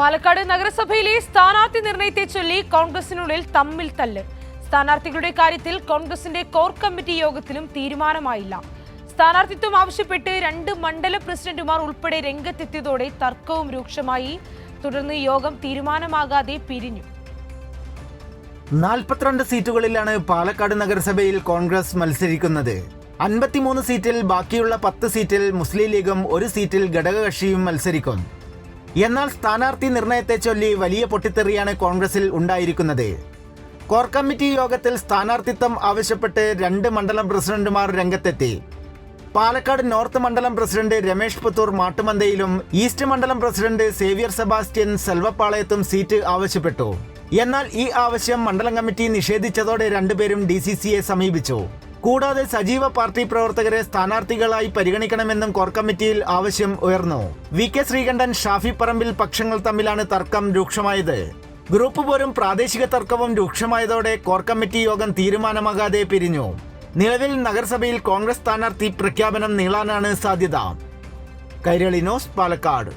പാലക്കാട് നഗരസഭയിലെ സ്ഥാനാർത്ഥി നിർണയത്തെ ചൊല്ലി കോൺഗ്രസിനുള്ളിൽ തമ്മിൽ തല്ല്. സ്ഥാനാർത്ഥികളുടെ കാര്യത്തിൽ കോൺഗ്രസിന്റെ കോർ കമ്മിറ്റി യോഗത്തിലും തീരുമാനമായില്ല. സ്ഥാനാർത്ഥിത്വം ആവശ്യപ്പെട്ട് രണ്ട് മണ്ഡല പ്രസിഡന്റുമാർ ഉൾപ്പെടെ രംഗത്തെത്തിയതോടെ തർക്കവും രൂക്ഷമായി. തുടർന്ന് യോഗം തീരുമാനമാകാതെ പിരിഞ്ഞു. നാൽപ്പത്തിരണ്ട് സീറ്റുകളിലാണ് പാലക്കാട് നഗരസഭയിൽ കോൺഗ്രസ് മത്സരിക്കുന്നത്. അൻപത്തിമൂന്ന് സീറ്റിൽ ബാക്കിയുള്ള പത്ത് സീറ്റിൽ മുസ്ലിം ലീഗും ഒരു സീറ്റിൽ ഘടകകക്ഷിയും മത്സരിക്കും. എന്നാൽ സ്ഥാനാർത്ഥി നിർണയത്തെ ചൊല്ലി വലിയ പൊട്ടിത്തെറിയാണ് കോൺഗ്രസിൽ ഉണ്ടായിരിക്കുന്നത്. കോർ കമ്മിറ്റി യോഗത്തിൽ സ്ഥാനാർത്ഥിത്വം ആവശ്യപ്പെട്ട് രണ്ട് മണ്ഡലം പ്രസിഡന്റുമാർ രംഗത്തെത്തി. പാലക്കാട് നോർത്ത് മണ്ഡലം പ്രസിഡന്റ് രമേഷ് പുത്തൂർ മാട്ടുമന്തയിലും ഈസ്റ്റ് മണ്ഡലം പ്രസിഡന്റ് സേവ്യർ സെബാസ്റ്റ്യൻ സെൽവപ്പാളയത്തും സീറ്റ് ആവശ്യപ്പെട്ടു. എന്നാൽ ഈ ആവശ്യം മണ്ഡലം കമ്മിറ്റി നിഷേധിച്ചതോടെ രണ്ടുപേരും ഡി സമീപിച്ചു. കൂടാതെ സജീവ പാർട്ടി പ്രവർത്തകരെ സ്ഥാനാർത്ഥികളായി പരിഗണിക്കണമെന്നും കോർ കമ്മിറ്റിയിൽ ആവശ്യം ഉയർന്നു. വി കെ ശ്രീകണ്ഠൻ ഷാഫി പറമ്പിൽ പക്ഷങ്ങൾ തമ്മിലാണ് തർക്കം രൂക്ഷമായത്. ഗ്രൂപ്പ് പോരും പ്രാദേശിക തർക്കവും രൂക്ഷമായതോടെ കോർ കമ്മിറ്റി യോഗം തീരുമാനമാകാതെ പിരിഞ്ഞു. നിലവിൽ നഗരസഭയിൽ കോൺഗ്രസ് സ്ഥാനാർത്ഥി പ്രഖ്യാപനം നീളാനാണ് സാധ്യത. കൈരളി ന്യൂസ് പാലക്കാട്.